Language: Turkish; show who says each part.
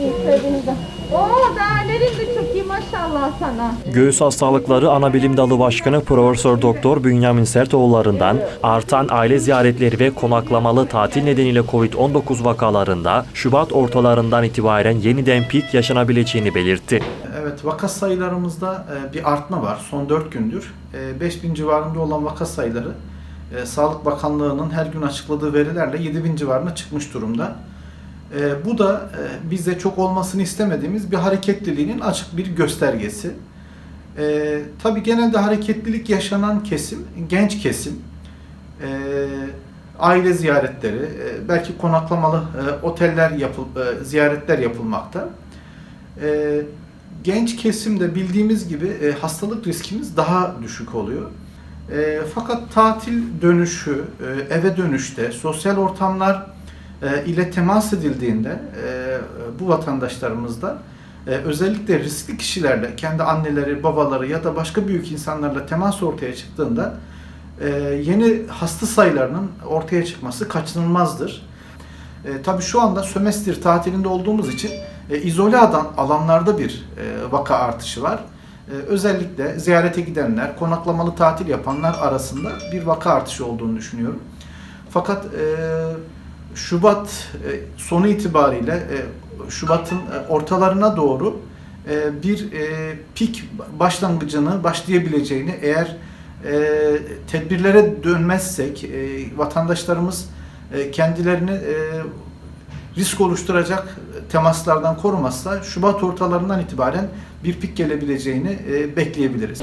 Speaker 1: İyi söylediğinizde. Oo değerlerin de çok iyi maşallah sana.
Speaker 2: Göğüs Hastalıkları Anabilim Dalı Başkanı Profesör Doktor Bünyamin Sertoğulları'ndan artan aile ziyaretleri ve konaklamalı tatil nedeniyle Covid-19 vakalarında Şubat ortalarından itibaren yeniden pik yaşanabileceğini belirtti.
Speaker 3: Evet, vaka sayılarımızda e, bir artma var son 4 gündür. E, 5000 civarında olan vaka sayıları e, Sağlık Bakanlığı'nın her gün açıkladığı verilerle 7000 civarına çıkmış durumda. E, Bu da e, bize çok olmasını istemediğimiz bir hareketliliğinin açık bir göstergesi. E, Tabii genelde hareketlilik yaşanan kesim genç kesim. E, Aile ziyaretleri, e, belki konaklamalı e, oteller yapıl, e, ziyaretler yapılmakta. E, genç kesimde bildiğimiz gibi e, hastalık riskimiz daha düşük oluyor. E, fakat tatil dönüşü, e, eve dönüşte, sosyal ortamlar e, ile temas edildiğinde e, bu vatandaşlarımızda e, özellikle riskli kişilerle, kendi anneleri, babaları ya da başka büyük insanlarla temas ortaya çıktığında yeni hasta sayılarının ortaya çıkması kaçınılmazdır. Tabii şu anda sömestr tatilinde olduğumuz için e, izole alan, alanlarda bir vaka artışı var. Özellikle ziyarete gidenler, konaklamalı tatil yapanlar arasında bir vaka artışı olduğunu düşünüyorum. Fakat e, Şubat e, sonu itibariyle e, Şubat'ın e, ortalarına doğru bir pik başlangıcını başlayabileceğini eğer tedbirlere dönmezsek vatandaşlarımız kendilerini risk oluşturacak temaslardan korumazsa Şubat ortalarından itibaren bir pik gelebileceğini bekleyebiliriz.